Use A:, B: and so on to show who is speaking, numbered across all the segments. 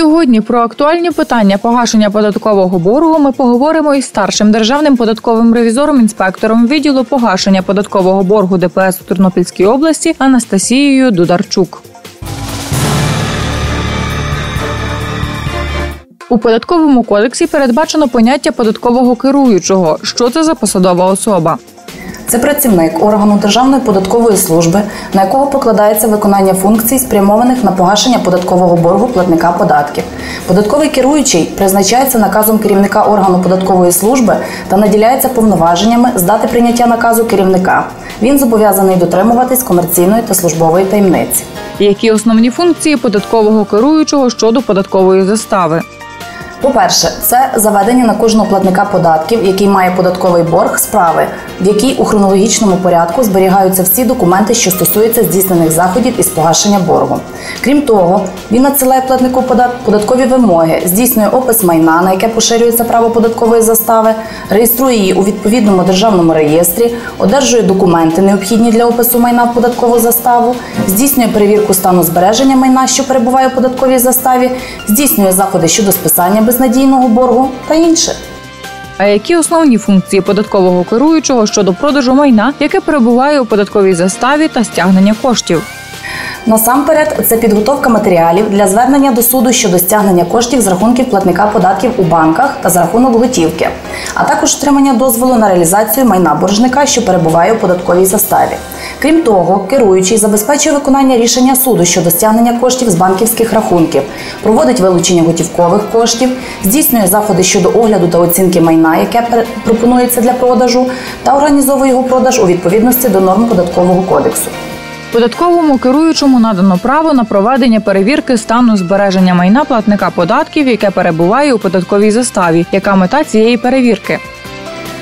A: Сьогодні про актуальні питання погашення податкового боргу ми поговоримо із старшим державним податковим ревізором, інспектором відділу погашення податкового боргу ДПС у Тернопільській області Анастасією Дударчук. У податковому кодексі передбачено поняття податкового керуючого. Що це за посадова особа?
B: Це працівник органу Державної податкової служби, на якого покладається виконання функцій, спрямованих на погашення податкового боргу платника податків. Податковий керуючий призначається наказом керівника органу податкової служби та наділяється повноваженнями з дати прийняття наказу керівника. Він зобов'язаний дотримуватись комерційної та службової таємниці.
A: Які основні функції податкового керуючого щодо податкової застави?
B: По-перше, це заведення на кожного платника податків, який має податковий борг справи, в якій у хронологічному порядку зберігаються всі документи, що стосуються здійснених заходів із погашення боргу. Крім того, він надсилає платнику податкові вимоги, здійснює опис майна, на яке поширюється право податкової застави, реєструє її у відповідному державному реєстрі, одержує документи, необхідні для опису майна в податкову заставу, здійснює перевірку стану збереження майна, що перебуває у податковій заставі, здійснює заходи щодо списання безнадійного боргу та інше.
A: А які основні функції податкового керуючого щодо продажу майна, яке перебуває у податковій заставі та стягнення коштів?
B: Насамперед, це підготовка матеріалів для звернення до суду щодо стягнення коштів з рахунків платника податків у банках та за рахунок готівки, а також отримання дозволу на реалізацію майна боржника, що перебуває у податковій заставі. Крім того, керуючий забезпечує виконання рішення суду щодо стягнення коштів з банківських рахунків, проводить вилучення готівкових коштів, здійснює заходи щодо огляду та оцінки майна, яке пропонується для продажу, та організовує його продаж у відповідності до норм податкового кодексу.
A: Податковому керуючому надано право на проведення перевірки стану збереження майна платника податків, яке перебуває у податковій заставі. Яка мета цієї перевірки?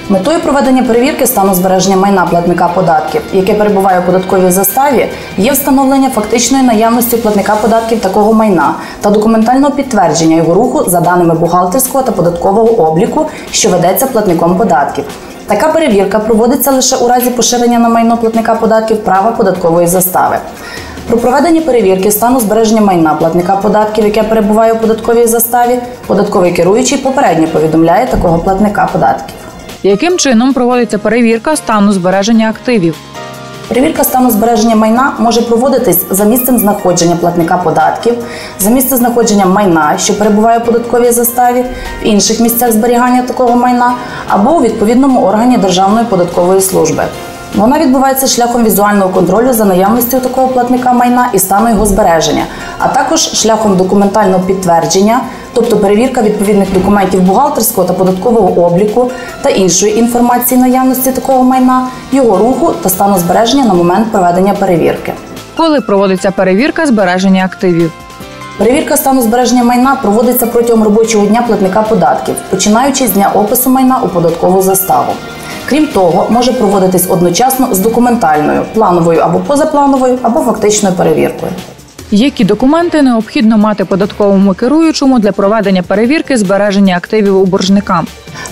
B: Метою проведення перевірки стану збереження майна платника податків, яке перебуває у податковій заставі, є встановлення фактичної наявності платника податків такого майна та документального підтвердження його руху за даними бухгалтерського та податкового обліку, що ведеться платником податків. Така перевірка проводиться лише у разі поширення на майно платника податків права податкової застави. Про проведення перевірки стану збереження майна платника податків, яке перебуває у податковій заставі, податковий керуючий попередньо повідомляє такого платника податків.
A: Яким чином проводиться перевірка стану збереження активів?
B: Перевірка стану збереження майна може проводитись за місцем знаходження платника податків, за місце знаходження майна, що перебуває у податковій заставі, в інших місцях зберігання такого майна або у відповідному органі Державної податкової служби. Вона відбувається шляхом візуального контролю за наявністю такого платника майна і стану його збереження, а також шляхом документального підтвердження, тобто перевірка відповідних документів бухгалтерського та податкового обліку та іншої інформації наявності такого майна, його руху та стану збереження на момент проведення перевірки.
A: Коли проводиться перевірка збереження активів?
B: Перевірка стану збереження майна проводиться протягом робочого дня платника податків, починаючи з дня опису майна у податкову заставу. Крім того, може проводитись одночасно з документальною, плановою або позаплановою, або фактичною перевіркою.
A: Які документи необхідно мати податковому керуючому для проведення перевірки збереження активів у боржника?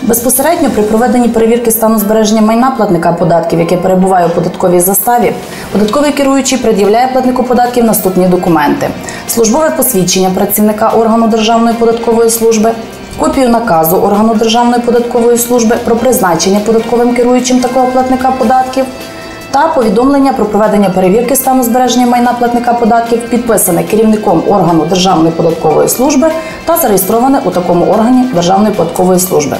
B: Безпосередньо при проведенні перевірки стану збереження майна платника податків, яке перебуває у податковій заставі, податковий керуючий пред'являє платнику податків наступні документи: службове посвідчення працівника органу Державної податкової служби, копію наказу органу Державної податкової служби про призначення податковим керуючим такого платника податків. Та повідомлення про проведення перевірки стану збереження майна платника податків, підписане керівником органу Державної податкової служби та зареєстроване у такому органі Державної податкової служби.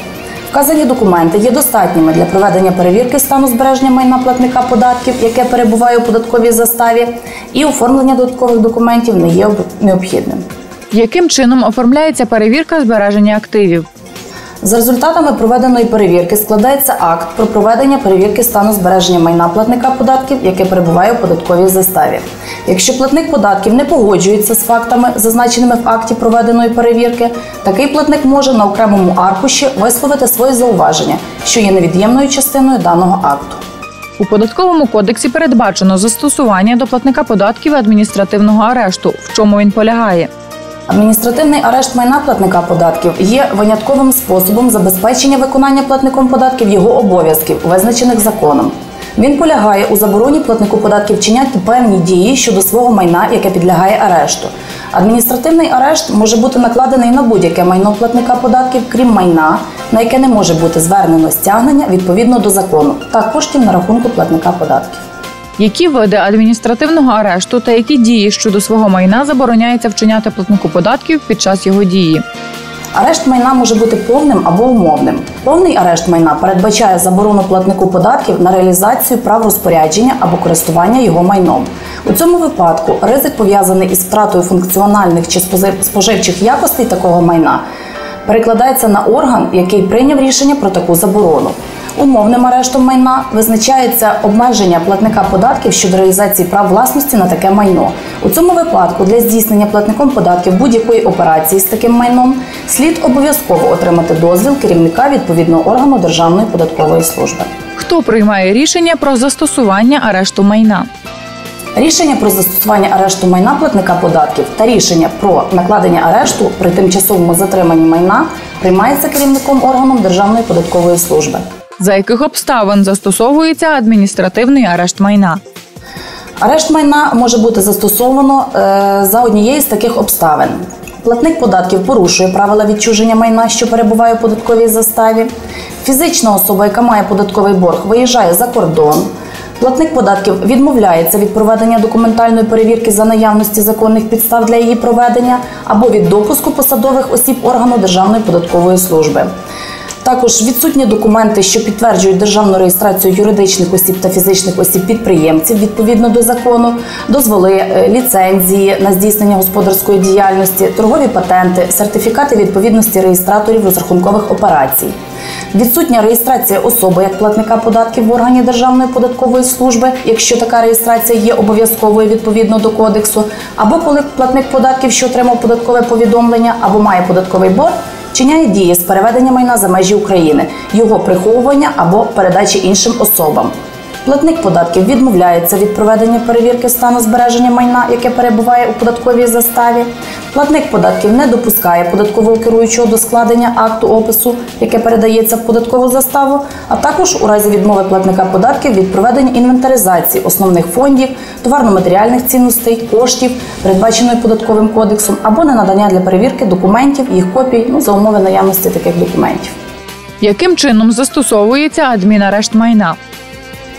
B: Вказані документи є достатніми для проведення перевірки стану збереження майна платника податків, яке перебуває у податковій заставі, і оформлення додаткових документів не є необхідним.
A: Яким чином оформляється перевірка збереження активів?
B: За результатами проведеної перевірки складається акт про проведення перевірки стану збереження майна платника податків, яке перебуває у податковій заставі. Якщо платник податків не погоджується з фактами, зазначеними в акті проведеної перевірки, такий платник може на окремому аркуші висловити свої зауваження, що є невід'ємною частиною даного акту.
A: У податковому кодексі передбачено застосування до платника податків адміністративного арешту. В чому він полягає?
B: Адміністративний арешт майна платника податків є винятковим способом забезпечення виконання платником податків його обов'язків, визначених законом. Він полягає у забороні платнику податків вчиняти певні дії щодо свого майна, яке підлягає арешту. Адміністративний арешт може бути накладений на будь-яке майно платника податків, крім майна, на яке не може бути звернено стягнення відповідно до закону, та коштів на рахунку платника податків.
A: Які види адміністративного арешту та які дії щодо свого майна забороняється вчиняти платнику податків під час його дії?
B: Арешт майна може бути повним або умовним. Повний арешт майна передбачає заборону платнику податків на реалізацію прав розпорядження або користування його майном. У цьому випадку ризик пов'язаний із втратою функціональних чи споживчих якостей такого майна перекладається на орган, який прийняв рішення про таку заборону. Умовним арештом майна визначається обмеження платника податків щодо реалізації прав власності на таке майно. У цьому випадку для здійснення платником податків будь-якої операції з таким майном слід обов'язково отримати дозвіл керівника відповідного органу Державної податкової служби.
A: Хто приймає рішення про застосування арешту майна?
B: Рішення про застосування арешту майна платника податків та рішення про накладення арешту при тимчасовому затриманні майна приймається керівником органом Державної податкової служби.
A: За яких обставин застосовується адміністративний арешт майна?
B: Арешт майна може бути застосовано е, за однією з таких обставин. Платник податків порушує правила відчуження майна, що перебуває у податковій заставі. Фізична особа, яка має податковий борг, виїжджає за кордон. Платник податків відмовляється від проведення документальної перевірки за наявності законних підстав для її проведення або від допуску посадових осіб органу Державної податкової служби. Також відсутні документи, що підтверджують державну реєстрацію юридичних осіб та фізичних осіб підприємців відповідно до закону, дозволи, е, ліцензії на здійснення господарської діяльності, торгові патенти, сертифікати відповідності реєстраторів розрахункових операцій. Відсутня реєстрація особи як платника податків в органі Державної податкової служби, якщо така реєстрація є обов'язковою відповідно до кодексу, або коли платник податків, що отримав податкове повідомлення, або має податковий борг, вчиняє дії з переведення майна за межі України, його приховування або передачі іншим особам. Платник податків відмовляється від проведення перевірки стану збереження майна, яке перебуває у податковій заставі. Платник податків не допускає податкового керуючого до складення акту опису, яке передається в податкову заставу, а також у разі відмови платника податків від проведення інвентаризації основних фондів, товарно-матеріальних цінностей, коштів, передбаченої податковим кодексом, або ненадання для перевірки документів, їх копій, ну за умови наявності таких документів.
A: Яким чином застосовується адмінарешт майна?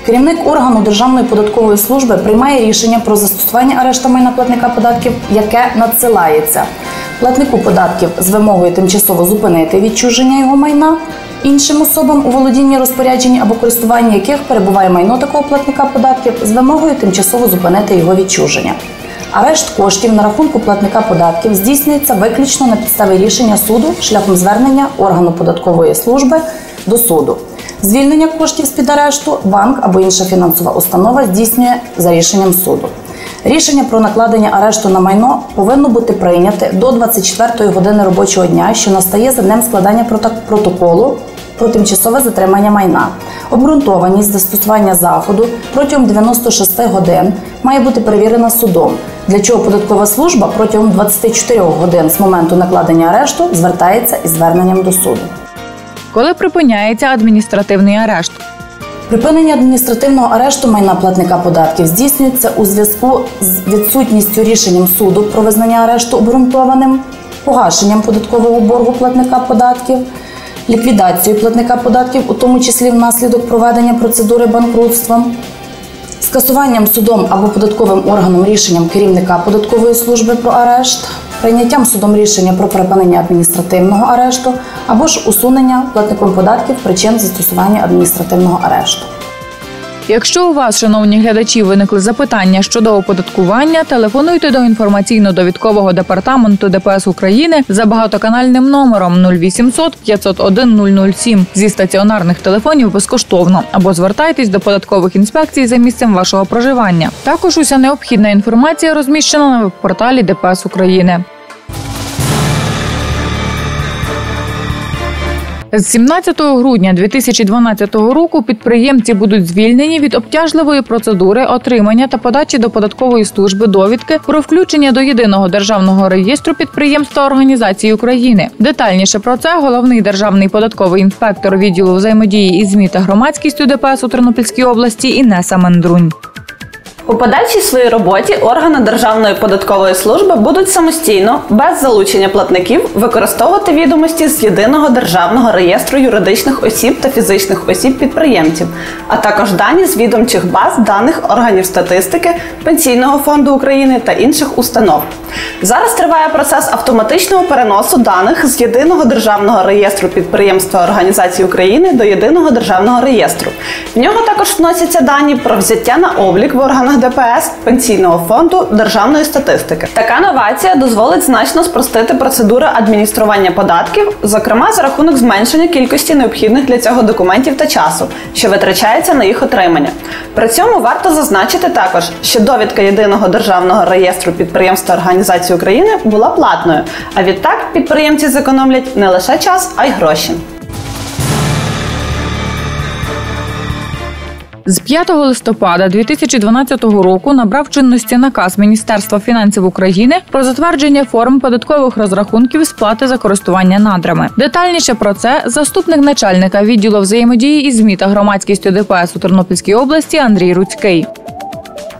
B: Керівник органу Державної податкової служби приймає рішення про застосування арешту майна платника податків, яке надсилається платнику податків з вимогою тимчасово зупинити відчуження його майна іншим особам у володінні розпорядженні або користуванні яких перебуває майно такого платника податків з вимогою тимчасово зупинити його відчуження. Арешт коштів на рахунку платника податків здійснюється виключно на підставі рішення суду шляхом звернення органу податкової служби до суду. Звільнення коштів з під арешту банк або інша фінансова установа здійснює за рішенням суду. Рішення про накладення арешту на майно повинно бути прийняте до 24 години робочого дня, що настає за днем складання протоколу про тимчасове затримання майна. Обґрунтованість застосування заходу протягом 96 годин має бути перевірена судом, для чого податкова служба протягом 24 годин з моменту накладення арешту звертається із зверненням до суду.
A: Коли припиняється адміністративний арешт?
B: Припинення адміністративного арешту майна платника податків здійснюється у зв'язку з відсутністю рішенням суду про визнання арешту обґрунтованим, погашенням податкового боргу платника податків, ліквідацією платника податків, у тому числі внаслідок проведення процедури банкрутства, скасуванням судом або податковим органом рішенням керівника податкової служби про арешт, прийняттям судом рішення про припинення адміністративного арешту або ж усунення платником податків причин застосування адміністративного арешту.
A: Якщо у вас, шановні глядачі, виникли запитання щодо оподаткування, телефонуйте до інформаційно-довідкового департаменту ДПС України за багатоканальним номером 0800 501 007 зі стаціонарних телефонів безкоштовно або звертайтесь до податкових інспекцій за місцем вашого проживання. Також уся необхідна інформація розміщена на веб-порталі ДПС України. З 17 грудня 2012 року підприємці будуть звільнені від обтяжливої процедури отримання та подачі до податкової служби довідки про включення до єдиного державного реєстру підприємств та організацій України. Детальніше про це головний державний податковий інспектор відділу взаємодії із ЗМІ та громадськістю ДПС у Тернопільській області Інеса Мандрунь.
C: У подальшій своїй роботі органи Державної податкової служби будуть самостійно, без залучення платників, використовувати відомості з єдиного державного реєстру юридичних осіб та фізичних осіб підприємців, а також дані з відомчих баз даних органів статистики, Пенсійного фонду України та інших установ. Зараз триває процес автоматичного переносу даних з єдиного державного реєстру підприємств та організацій України до єдиного державного реєстру. В нього також вносяться дані про взяття на облік в органах ДПС, пенсійного фонду, державної статистики. Така новація дозволить значно спростити процедури адміністрування податків, зокрема за рахунок зменшення кількості необхідних для цього документів та часу, що витрачається на їх отримання. При цьому варто зазначити також, що довідка єдиного державного реєстру підприємств та організацій України була платною. А відтак підприємці зекономлять не лише час, а й гроші.
A: З 5 листопада 2012 року набрав чинності наказ Міністерства фінансів України про затвердження форм податкових розрахунків сплати за користування надрами. Детальніше про це заступник начальника відділу взаємодії із ЗМІ та громадськістю ДПС у Тернопільській області Андрій Руцький.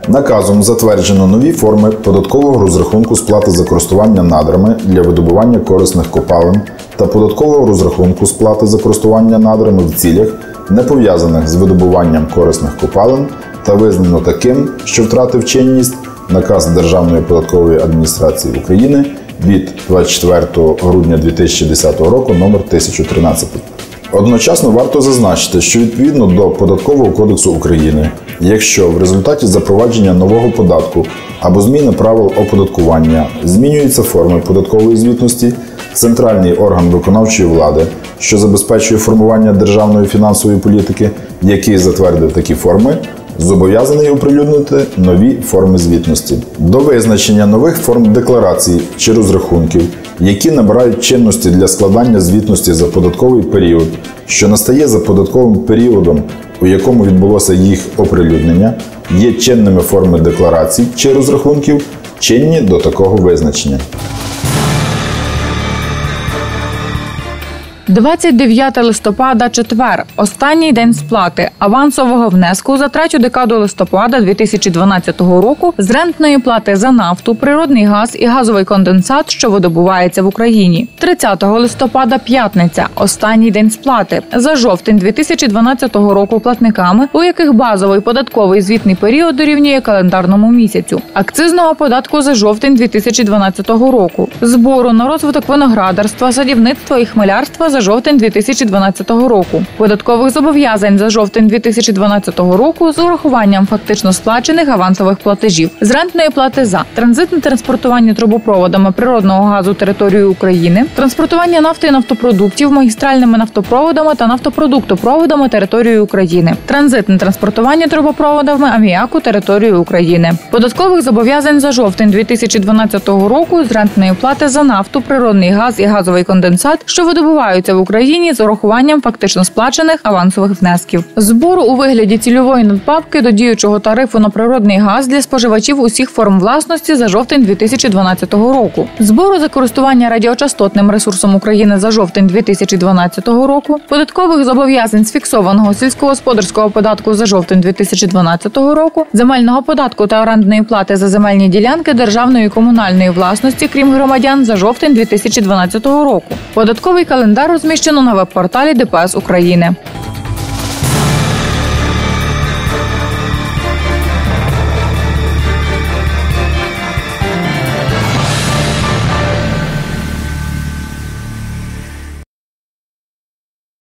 D: Наказом затверджено нові форми податкового розрахунку сплати за користування надрами для видобування корисних копалин та податкового розрахунку сплати за користування надрами в цілях, не пов'язаних з видобуванням корисних копалин, та визнано таким, що втратив чинність наказ Державної податкової адміністрації України від 24 грудня 2010 року номер 1013. Одночасно варто зазначити, що відповідно до Податкового кодексу України, якщо в результаті запровадження нового податку або зміни правил оподаткування змінюються форми податкової звітності, центральний орган виконавчої влади, що забезпечує формування державної фінансової політики, який затвердив такі форми, зобов'язаний оприлюднити нові форми звітності до визначення нових форм декларацій чи розрахунків, які набирають чинності для складання звітності за податковий період, що настає за податковим періодом, у якому відбулося їх оприлюднення, є чинними форми декларацій чи розрахунків, чинні до такого визначення.
A: 29 листопада, четвер, останній день сплати. Авансового внеску за третю декаду листопада 2012 року з рентної плати за нафту, природний газ і газовий конденсат, що видобувається в Україні. 30 листопада, п'ятниця, останній день сплати. За жовтень 2012 року платниками, у яких базовий податковий звітний період дорівнює календарному місяцю, акцизного податку за жовтень 2012 року, збору на розвиток виноградарства, садівництва і хмелярства за жовтень 2012 року, податкових зобов'язань за жовтень 2012 року з урахуванням фактично сплачених авансових платежів, з рентної плати за транзитне транспортування трубопроводами природного газу територією України, транспортування нафти і нафтопродуктів магістральними нафтопроводами та нафтопродуктопроводами територією України, транзитне транспортування трубопроводами аміаку територією України, податкових зобов'язань за жовтень 2012 року з рентної плати за нафту, природний газ і газовий конденсат, що видобуваються в Україні з урахуванням фактично сплачених авансових внесків, збору у вигляді цільової надбавки до діючого тарифу на природний газ для споживачів усіх форм власності за жовтень 2012 року, збору за користування радіочастотним ресурсом України за жовтень 2012 року, податкових зобов'язань з фіксованого сільськогосподарського податку за жовтень 2012 року, земельного податку та орендної плати за земельні ділянки державної і комунальної власності, крім громадян, за жовтень 2012 року. Податковий календар розміщено на веб-порталі ДПС України.